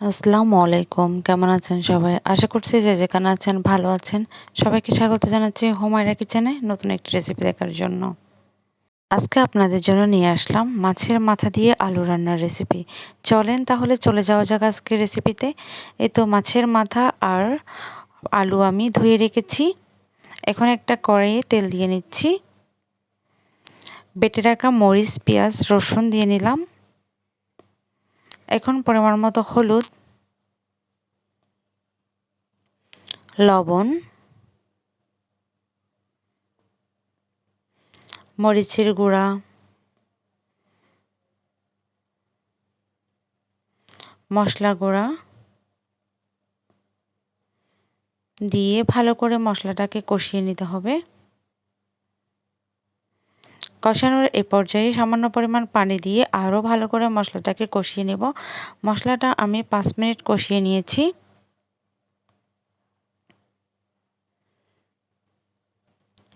আসসালামু আলাইকুম। কেমন আছেন সবাই? আশা করছি যে যেখানে আছেন ভালো আছেন। সবাইকে স্বাগত জানাচ্ছি হোমায়রা কিচেনে নতুন একটি রেসিপি দেখার জন্য। আজকে আপনাদের জন্য নিয়ে আসলাম মাছের মাথা দিয়ে আলু রান্নার রেসিপি চলেন তাহলে চলে যাওয়া যাক আজকে রেসিপিতে এই তো মাছের মাথা আর আলু আমি ধুয়ে রেখেছি। এখন একটা কড়াইয়ে তেল দিয়ে নিচ্ছি। বেটে রাখা মরিচ, পেঁয়াজ, রসুন দিয়ে নিলাম। এখন পরিমাণ মতো হলুদ, লবণ, মরিচের গুঁড়া, মশলা গুঁড়া দিয়ে ভালো করে মশলাটাকে কষিয়ে নিতে হবে। কষানোর এ পর্যায়ে সামান্য পরিমাণ পানি দিয়ে আরও ভালো করে মশলাটাকে কষিয়ে নেব। মশলাটা আমি পাঁচ মিনিট কষিয়ে নিয়েছি।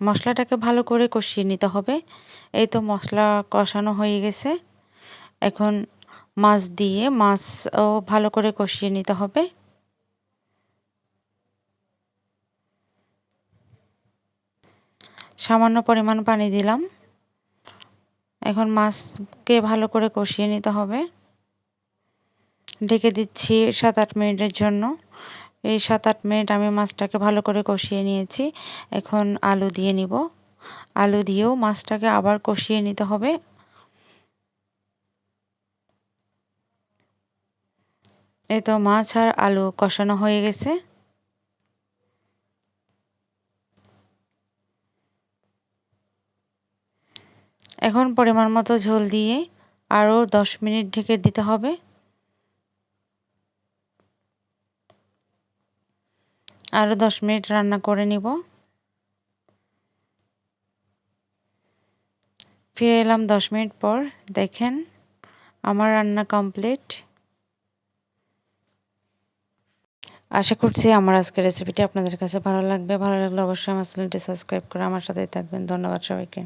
মশলাটাকে ভালো করে কষিয়ে নিতে হবে। এই তো মশলা কষানো হয়ে গেছে। এখন মাছ দিয়ে মাছও ভালো করে কষিয়ে নিতে হবে। সামান্য পরিমাণ পানি দিলাম। এখন মাছকে ভালো করে কষিয়ে নিতে হবে। ঢেকে দিচ্ছি সাত আট মিনিটের জন্য। এই সাত আট মিনিট আমি মাছটাকে ভালো করে কষিয়ে নিয়েছি। এখন আলু দিয়ে নিব। আলু দিয়েও মাছটাকে আবার কষিয়ে নিতে হবে। এই তো মাছ আর আলু কষানো হয়ে গেছে। এখন পরিমাণ মতো ঝোল দিয়ে আরও দশ মিনিট ঢেকে দিতে হবে। আরও দশ মিনিট রান্না করে নিব। ফিরে এলাম দশ মিনিট পর। দেখেন, আমার রান্না কমপ্লিট। আশা করছি আমার আজকের রেসিপিটি আপনাদের কাছে ভালো লাগবে। ভালো লাগলে অবশ্যই আমার চ্যানেলটি সাবস্ক্রাইব করে আমার সাথেই থাকবেন। ধন্যবাদ সবাইকে।